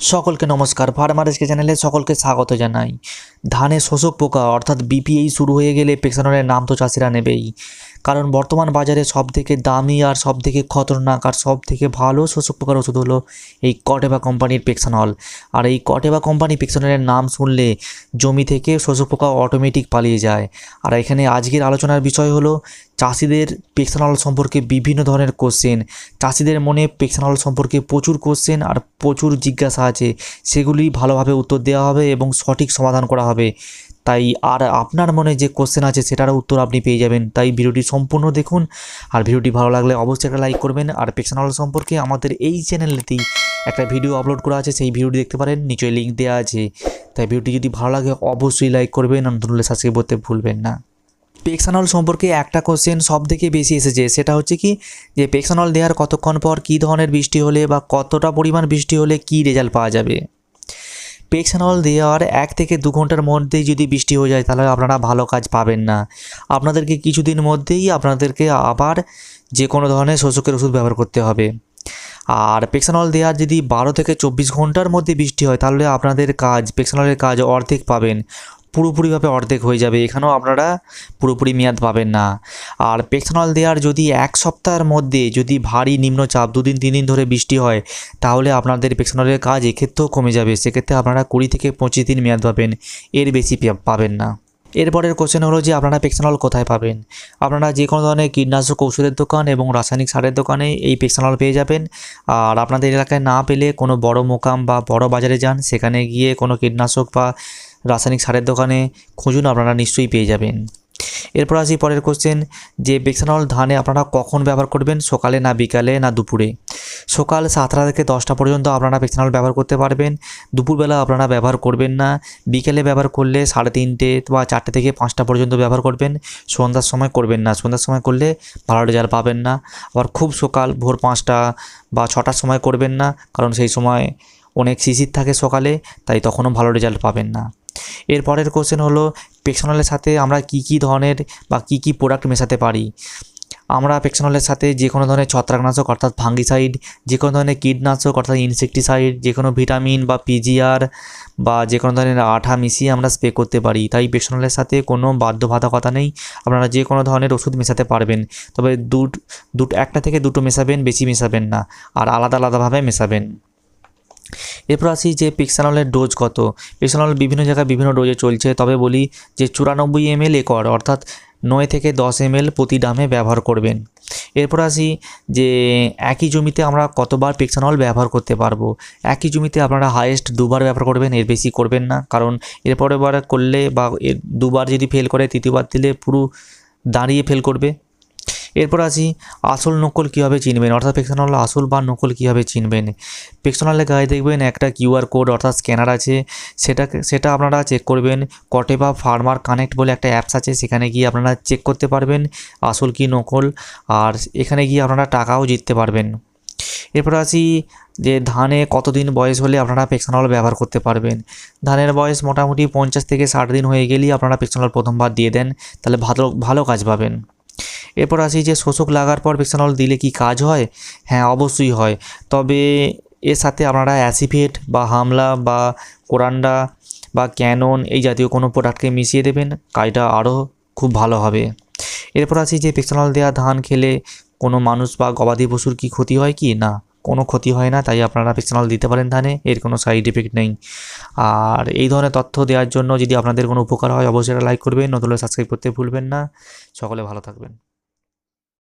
সকলকে নমস্কার। ফার্মার ফার্মারেজকে চ্যানেলে সকলকে স্বাগত জানাই। ধানে শোষক পোকা, অর্থাৎ বিপিএই শুরু হয়ে গেলে পেক্সানলের নাম তো চাষিরা নেবেই। কারণ বর্তমান বাজারে সব থেকে দামি আর সব থেকে খতরনাক আর সব থেকে ভালো শোষক পোকার ওষুধ হলো এই কটেবা কোম্পানির পেক্সানল আর এই কটেবা কোম্পানি পেক্সানলের নাম শুনলে জমি থেকে শোষক পোকা অটোমেটিক পালিয়ে যায়। আর এখানে আজকের আলোচনার বিষয় হলো চাষিদের পেক্সানল সম্পর্কে বিভিন্ন ধরনের কোশ্চেন চাষিদের মনে পেক্সানল সম্পর্কে প্রচুর কোশ্চেন আর প্রচুর জিজ্ঞাসা আছে। সেগুলি ভালোভাবে উত্তর দেওয়া হবে এবং সঠিক সমাধান করা হবে। তাই আর আপনার মনে যে কোশ্চেন আছে সেটারও উত্তর আপনি পেয়ে যাবেন। তাই ভিডিওটি সম্পূর্ণ দেখুন। আর ভিডিওটি ভালো লাগলে অবশ্যই একটা লাইক করবেন। আর পেক্সানল সম্পর্কে আমাদের এই চ্যানেলতেই একটা ভিডিও আপলোড করা আছে, সেই ভিডিওটি দেখতে পারেন। নিচে লিঙ্ক দেওয়া আছে। তাই ভিডিওটি যদি ভালো লাগে অবশ্যই লাইক করবেন। আর নতুন সাবস্ক্রাইব করতে ভুলবেন না। পেক্সানল সম্পর্কে একটা কোশ্চেন সব থেকে বেশি এসেছে। সেটা হচ্ছে কি? যে পেক্সানল দেওয়ার কতক্ষণ পর কী ধরনের বৃষ্টি হলে বা কতটা পরিমাণ বৃষ্টি হলে কী রেজাল্ট পাওয়া যাবে? পেক্সানল দেওয়ার এক থেকে দু ঘণ্টার মধ্যেই যদি বৃষ্টি হয়ে যায়, তাহলে আপনারা ভালো কাজ পাবেন না। আপনাদেরকে কিছুদিন মধ্যেই আপনাদেরকে আবার যে কোনো ধরনের শোষকের ওষুধ ব্যবহার করতে হবে। আর পেক্সানল দেওয়ার যদি বারো থেকে চব্বিশ ঘণ্টার মধ্যে বৃষ্টি হয়, তাহলে আপনাদের কাজ পেক্সানলের কাজ অর্ধেক পাবেন। পুরোপুরিভাবে অর্ধেক হয়ে যাবে। এখানেও আপনারা পুরোপুরি মেয়াদ পাবেন না। আর পেক্সানল দেওয়ার যদি এক সপ্তাহের মধ্যে যদি ভারী নিম্নচাপ দুদিন, তিন দিন ধরে বৃষ্টি হয়, তাহলে আপনাদের পেক্সানলের কাজ এক্ষেত্রেও কমে যাবে। সেক্ষেত্রে আপনারা কুড়ি থেকে পঁচিশ দিন মেয়াদ পাবেন, এর বেশি পাবেন না। এরপরের কোশ্চেন হলো যে আপনারা পেক্সানল কোথায় পাবেন? আপনারা যে কোনো ধরনের কীটনাশক ঔষধের দোকান এবং রাসায়নিক সারের দোকানে এই পেক্সানল পেয়ে যাবেন। আর আপনাদের এলাকায় না পেলে কোনো বড় মোকাম বা বড় বাজারে যান, সেখানে গিয়ে কোনো কীটনাশক বা রাসায়নিক সারের দোকানে খুঁজুন, আপনারা নিশ্চয়ই পেয়ে যাবেন। এরপর আসি পরের কোশ্চেন যে বেক্সানল ধানে আপনারা কখন ব্যবহার করবেন? সকালে না বিকালে না দুপুরে? সকাল সাতটা থেকে দশটা পর্যন্ত আপনারা বেক্সানল ব্যবহার করতে পারবেন। দুপুরবেলা আপনারা ব্যবহার করবেন না। বিকেলে ব্যবহার করলে সাড়ে তিনটে বা চারটে থেকে পাঁচটা পর্যন্ত ব্যবহার করবেন। সন্ধ্যার সময় করবেন না। সন্ধ্যার সময় করলে ভালো রেজাল্ট পাবেন না। আবার খুব সকাল, ভোর পাঁচটা বা ছটার সময় করবেন না। কারণ সেই সময় অনেক শিশির থাকে সকালে, তাই তখনও ভালো রেজাল্ট পাবেন না। এর পরের কোশ্চেন হলো পেক্সানলের সাথে আমরা কি কি ধরনের বা কি কি প্রোডাক্ট মেশাতে পারি? আমরা পেক্সানলের সাথে যে কোনো ধরনের ছত্রাকনাশক অর্থাৎ ফাঙ্গিসাইড যে কোনো ধরনের কীটনাশক অর্থাৎ ইনসেকটিসাইড যে কোনো ভিটামিন বা পিজিআর বা যে কোনো ধরনের আঠা মিশিয়ে আমরা স্প্রে করতে পারি। তাই পেক্সানলের সাথে কোনো বাধ্যবাধকতা নেই। আপনারা যে কোনো ধরনের ওষুধ মেশাতে পারবেন। তবে দুট, দুটো, একটা থেকে দুটো মেশাবেন, বেশি মেশাবেন না। আর আলাদা আলাদাভাবে মেশাবেন। এরপর আসি যে পিক্সানলের ডোজ কত। পিক্সানল বিভিন্ন জায়গায় বিভিন্ন ডোজে চলছে। তবে বলি যে চুরানব্বই এম এল একর, অর্থাৎ নয় থেকে দশ এম প্রতি ডামে ব্যবহার করবেন। এরপর আসি যে একই জমিতে আমরা কতবার পিক্সানল ব্যবহার করতে পারব? একই জমিতে আপনারা হাইয়েস্ট দুবার ব্যবহার করবেন, এর বেশি করবেন না। কারণ এরপরে বার করলে বা দুবার যদি ফেল করে, তৃতীয়বার দিলে পুরো দাঁড়িয়ে ফেল করবে। এরপর আসি আসল নকল কীভাবে চিনবেন? অর্থাৎ পেক্সানল আসল বা নকল কীভাবে চিনবেন? পেক্সানলের গায়ে দেখবেন একটা কিউআর কোড, অর্থাৎ স্ক্যানার আছে। সেটাকে সেটা আপনারা চেক করবেন। কটে বা ফার্মার কানেক্ট বলে একটা অ্যাপস আছে, সেখানে গিয়ে আপনারা চেক করতে পারবেন আসল কি নকল, আর এখানে গিয়ে আপনারা টাকাও জিততে পারবেন। এরপর আসি যে ধানে কতদিন বয়স হলে আপনারা পেক্সানল ব্যবহার করতে পারবেন? ধানের বয়স মোটামুটি পঞ্চাশ থেকে ষাট দিন হয়ে গেলেই আপনারা পেক্সানল প্রথমবার দিয়ে দেন, তাহলে ভালো ভালো কাজ পাবেন। এরপর আসি যে শোষক লাগার পর পেক্সানল দিলে কি কাজ হয়? হ্যাঁ অবশ্যই হয়। তবে এর সাথে আপনারা অ্যাসিফেট বা হামলা বা কোরান্ডা বা ক্যানন এই জাতীয় কোনো প্রোডাক্টকে মিশিয়ে দেবেন, কাজটা আরও খুব ভালো হবে। এরপর আসি যে পেক্সানল দেওয়া ধান খেলে কোনো মানুষ বা গবাদি পশুর কি ক্ষতি হয় কি? না, কোনো ক্ষতি হয় না, তাই আপনারা পেক্সানল দিতে পারেন ধানে, এর কোনো সাইড এফেক্ট নেই। আর এই ধরনের তথ্য দেওয়ার জন্য যদি আপনাদের কোনো উপকার হয়, অবশ্যই লাইক করবেন, নতুন সাবস্ক্রাইব করতে ভুলবেন না। সকলে ভালো থাকবেন।